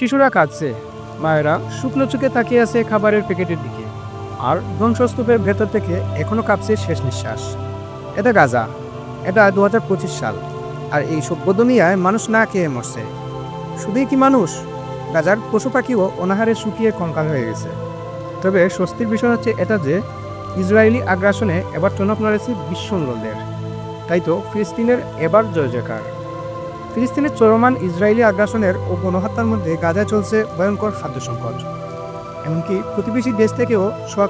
শিশুরা কাঁদছে। মায়েরা শুকনো চোখে তাকিয়ে আছে খাবারের প্যাকেটের দিকে। আর ধ্বংসস্তূপের ভেতর থেকে এখনও কাঁপছে শেষ নিঃশ্বাস। এটা গাজা। এটা দু হাজার পঁচিশ সাল। আর এই সভ্য দুনিয়ায় মানুষ না খেয়ে মরছে। শুধুই কি মানুষ? গাজার পশু পাখিও অনাহারে শুকিয়ে কঙ্কাল হয়ে গেছে। তবে স্বস্তির বিষয় হচ্ছে এটা যে, ইসরায়েলি আগ্রাসনে এবার টনক নড়েছে বিশ্ব তাই তো ফিলিস্তিনের এবার জয় জয়কার ফিলিস্তিনের চলমান ইসরায়েলি আগ্রাসনের ও গণহত্যার মধ্যে গাজায় চলছে ভয়ঙ্কর খাদ্য সংকট। এমনকি প্রতিবেশী দেশ থেকেও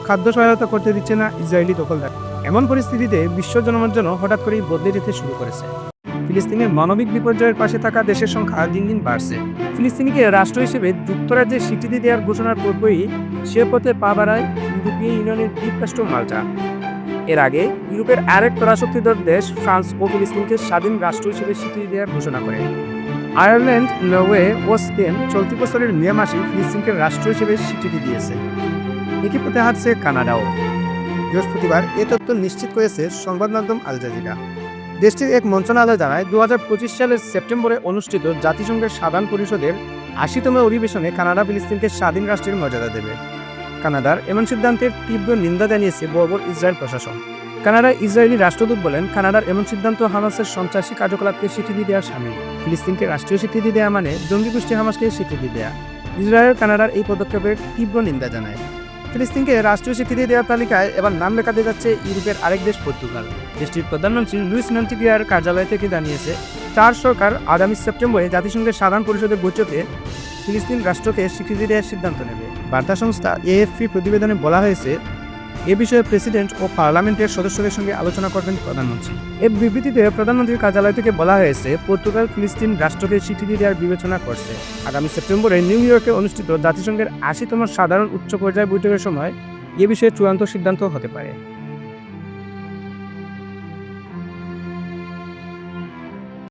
খাদ্য সহায়তা করতে দিচ্ছে না ইসরায়েলি দখলদার। এমন পরিস্থিতিতে বিশ্ব জনমত হঠাৎ করেই বদলে যেতে শুরু করেছে। ফিলিস্তিনের মানবিক বিপর্যয়ের পাশে থাকা দেশের সংখ্যা দিন দিন বাড়ছে। ফিলিস্তিনিকে রাষ্ট্র হিসেবে যুক্তরাজ্যের স্বীকৃতি দেওয়ার ঘোষণার পূর্বই সে পথে পা বাড়ায় ইউরোপীয় ইউনিয়নের দ্বীপরাষ্ট্র মাল্টা। এর আগে ইউরোপের আরেক পরাশক্তিধর দেশ ফ্রান্স ও ফিলিস্তিনকে স্বাধীন রাষ্ট্র হিসেবে স্বীকৃতি দেওয়ার ঘোষণা করে। আয়ারল্যান্ড, নরওয়ে ও স্পেন চলতি বছরের মে মাসে ফিলিস্তিনকে রাষ্ট্র হিসেবে স্বীকৃতি দিয়েছে। একই পথে হাঁটছে কানাডাও। বৃহস্পতিবার এ তথ্য নিশ্চিত করেছে সংবাদ মাধ্যম আল জাজিরা। দেশটির এক মন্ত্রণালয় জানায় দু হাজার পঁচিশ সালের সেপ্টেম্বরে অনুষ্ঠিত জাতিসংঘের সাধারণ পরিষদের আশিতম অধিবেশনে কানাডা ফিলিস্তিনকে স্বাধীন রাষ্ট্রের মর্যাদা দেবে। কানাডার এমন সিদ্ধান্তের তীব্র নিন্দা জানিয়েছে বর্বর ইসরায়েল প্রশাসন। কানাডার ইসরায়েলি রাষ্ট্রদূত বলেন, কানাডার এমন সিদ্ধান্ত হামাসের সন্ত্রাসী কার্যকলাপকে স্বীকৃতি দেওয়া সামিল। ফিলিস্তিনকে রাষ্ট্রীয় স্বীকৃতি দেওয়া মানে জঙ্গি গোষ্ঠী হামাসকে স্বীকৃতি দেওয়া ইসরায়েল কানাডার এই পদক্ষেপের তীব্র নিন্দা জানায়। ফিলিস্তিনকে রাষ্ট্রীয় স্বীকৃতি দেওয়ার তালিকায় এবার নাম লেখাতে যাচ্ছে ইউরোপের আরেক দেশ পর্তুগাল। দেশটির প্রধানমন্ত্রী লুইস নান্টিগিয়ার কার্যালয় থেকে জানিয়েছে তার সরকার আগামী সেপ্টেম্বরে জাতিসংঘের সাধারণ পরিষদের বৈঠকে ফিলিস্তিন রাষ্ট্রকে স্বীকৃতি দেওয়ার সিদ্ধান্ত নেবে। বার্তা সংস্থা এএফপি প্রতিবেদনে বলা হয়েছে, এ বিষয়ে প্রেসিডেন্ট ও পার্লামেন্টের সদস্যদের সঙ্গে আলোচনা করবেন প্রধানমন্ত্রী। এ বিবৃতিতে প্রধানমন্ত্রীর কার্যালয় থেকে বলা হয়েছে, পর্তুগাল ফিলিস্তিন রাষ্ট্রকে স্বীকৃতি দেওয়ার বিবেচনা করছে। আগামী সেপ্টেম্বরে নিউ ইয়র্কে অনুষ্ঠিত জাতিসংঘের আশিতম সাধারণ উচ্চ পর্যায়ে বৈঠকের সময় এ বিষয়ে চূড়ান্ত সিদ্ধান্ত হতে পারে।